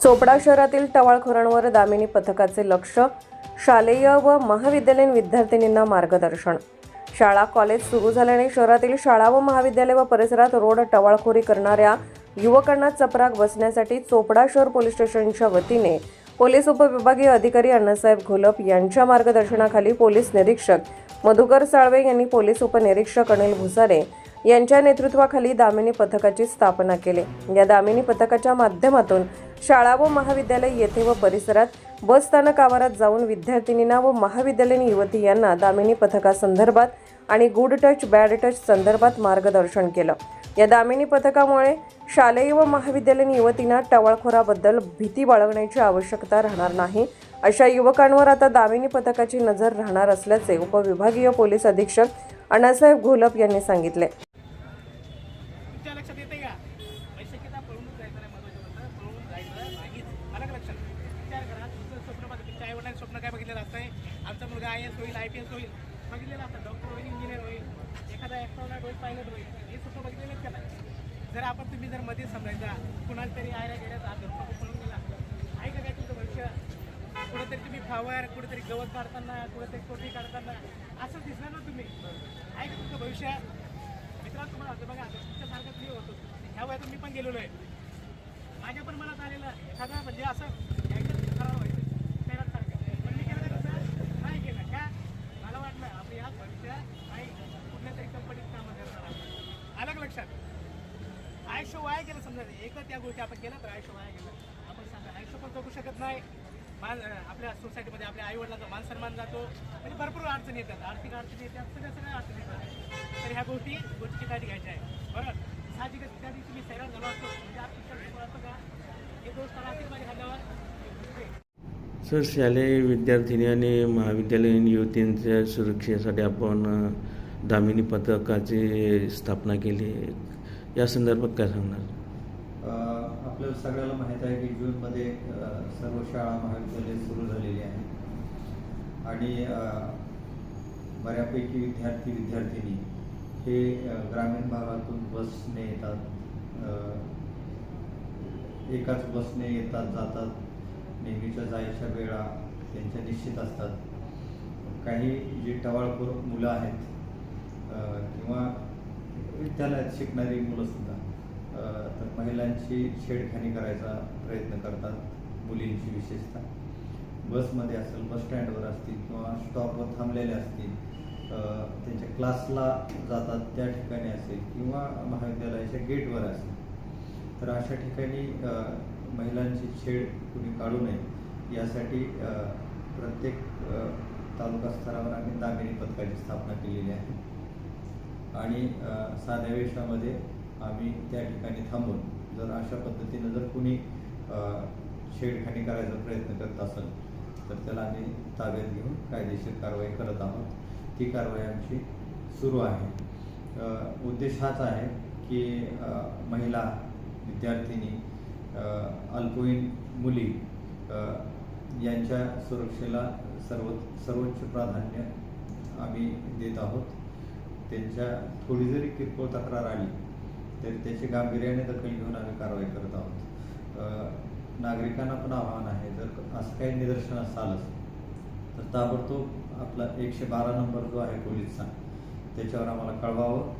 चोपडा शहरातील टवाळखोरांवर दामिनी पथकाचे लक्ष शालेय व महाविद्यालयीन विद्यार्थिनींना मार्गदर्शन. शाळा कॉलेज सुरू झाल्याने शहरातील शाळा व महाविद्यालय व परिसरात रोड टवाळखोरी करणाऱ्या युवकांना चपराक बसण्यासाठी चोपडा शहर पोलीस स्टेशनच्या वतीने पोलीस उपविभागीय अधिकारी अण्णासाहेब घोलप यांच्या मार्गदर्शनाखाली पोलीस निरीक्षक मधुकर साळवे यांनी पोलीस उपनिरीक्षक अनिल भुसारे यांच्या नेतृत्वाखाली दामिनी पथकाची स्थापना केली. या दामिनी पथकाच्या माध्यमातून शाळा व महाविद्यालय येथे व परिसरात बस स्थानक आवारात जाऊन विद्यार्थिनींना व महाविद्यालयीन युवती यांना दामिनी पथकासंदर्भात आणि गुड टच बॅड टच संदर्भात मार्गदर्शन केलं. या दामिनी पथकामुळे शालेय व महाविद्यालयीन युवतींना टवाळखोराबद्दल भीती बाळगण्याची आवश्यकता राहणार नाही. अशा युवकांवर आता दामिनी पथकाची नजर राहणार असल्याचे उपविभागीय पोलीस अधीक्षक अण्णासाहेब घोलप यांनी सांगितले तुमच्या लक्षात येते का पैसे किती पळून जायचं नाही महत्वाचं होतं पळून जायचं नाहीच आलं का लक्षात विचार करा तुमचं स्वप्न बघा तुमच्या आईवडिलांनी स्वप्न काय बघितलेलं असतं आमचा मुलगा आय एस होईल आय पी एस होईल. बघितलेलं असतं. डॉक्टर होईल इंजिनियर होईल. एखादा ॲस्ट्रॉनॉट होईल पायलट होईल. हे स्वप्न बघितलेलंच आहेत का नाही जर आपण तुम्ही जर मध्ये समजायचा कुणाला तरी आयला गेल्याचा हात पळून गेला. आहे का काय तुमचं भविष्य? कुठेतरी तुम्ही फावर कुठेतरी गवत काढताना कुठेतरी कोटी काढताना असं दिसणार ना तुम्ही. आहे का तुमचं भविष्य? मित्रांनो तुम्हाला असं बघा तुमच्यासारखं मी होतो. ह्या वयातून मी पण गेलेलो आहे. माझ्या पण मनात आलेलं एखादा म्हणजे असं एकदम खराब व्हायचं त्याच्यासारखं पण मी केलं कसं नाही केलं का मला वाटलं आपलं याच भविष्य नाही कुठल्या तरी कंपनीत कामं करणार आहे. आलं का लक्षात आयुष्य वाया गेलं समजा एकच त्या गोष्टी आपण केलं तर आयुष्य वाया गेलं. आपण सांगा आयुष्य पण जगू शकत नाही. मान आपल्या सोसायटीमध्ये आपल्या आईवडिलाचा मान सन्मान जातो. म्हणजे भरपूर अडचणी येतात. आर्थिक अडचणी येतात सगळ्या सगळ्या अडचणी येतात. तर ह्या गोष्टी गोष्टीची काळजी घ्यायची आहे. बरं? साहजिकच त्या दिवशी मी सैराट झालो असतो. म्हणजे असतो का? हे दोस्त आर्थिक माझ्या खांद्यावर सर शालेय विद्यार्थिनी आणि महाविद्यालयीन युवतींच्या सुरक्षेसाठी आपण दामिनी पथकाची स्थापना केली. या संदर्भात काय सांगणार? आपल्याला सगळ्याला माहीत आहे की जूनमध्ये सर्व शाळा महाविद्यालय सुरू झालेली आहे आणि बऱ्यापैकी विद्यार्थी विद्यार्थिनी हे ग्रामीण भागातून बसने येतात. एकाच बसने येतात जातात. नेहमीच्या जायच्या वेळा त्यांच्या निश्चित असतात. काही जी टवाळखोर मुलं आहेत किंवा विद्यालयात शिकणारी मुलंसुद्धा तर महिलांची छेडखानी करायचा प्रयत्न करतात मुलींची विशेषतः. बसमध्ये असेल बस स्टँडवर असतील किंवा स्टॉपवर थांबलेले असतील त्यांच्या क्लासला जातात त्या ठिकाणी असेल किंवा महाविद्यालयाच्या गेटवर असेल तर अशा ठिकाणी महिलांची छेड कुणी काढू नये यासाठी प्रत्येक तालुका स्तरावर आम्ही दामिनी पथकाची स्थापना केलेली आहे. आणि साध्या वेशामध्ये आम्ही त्या ठिकाणी थांबून जर अशा पद्धतीनं जर कुणी छेडखानी करायचा प्रयत्न करत असेल तर त्याला आम्ही ताब्यात घेऊन कायदेशीर कारवाई करत आहोत. ती कारवाई आमची सुरू आहे. उद्देश हाच आहे की महिला विद्यार्थिनी अल्पवयीन मुली यांच्या सुरक्षेला सर्व सर्वोच्च प्राधान्य आम्ही देत आहोत. त्यांच्या थोडी जरी किरकोळ तक्रार आली तरी त्याची गांभीर्याने दखल घेऊन आम्ही कारवाई करत आहोत. नागरिकांना पण आव्हान आहे जर असं काही निदर्शनास आलंच तर ताबडतोब आपला एकशे बारा नंबर जो आहे पोलीसचा त्याच्यावर आम्हाला कळवावं.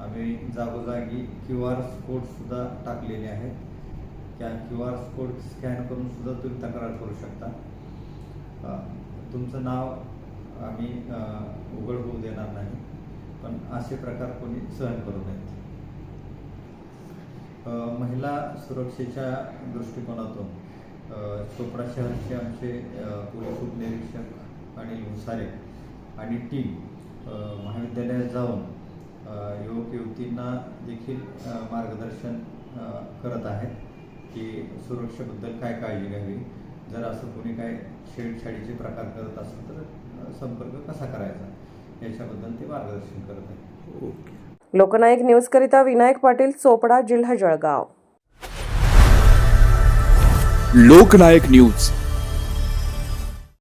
आम्ही जागोजागी क्यू आर कोडसुद्धा टाकलेले आहेत. त्या क्यू आर कोड स्कॅन करून सुद्धा तुम्ही तक्रार करू शकता. तुमचं नाव आम्ही उघड होऊ देणार नाही. पण असे प्रकार कोणी सहन करू नयेत. महिला सुरक्षेच्या दृष्टिकोनातून चोपडा शहरचे आमचे पोलीस उपनिरीक्षक अनिल भुसारे आणि टीम महाविद्यालयात जाऊन युवक युवतींना देखील मार्गदर्शन करत आहेत की सुरक्षेबद्दल काय काळजी घ्यावी? जर असं कोणी काय छेडछाडीचे प्रकार करत असेल तर संपर्क कसा करायचा? याच्याबद्दल ते मार्गदर्शन करत आहेत. ओके. लोकनायक न्यूजकरिता विनायक पाटील चोपडा जिल्हा जळगाव. लोकनायक न्यूज.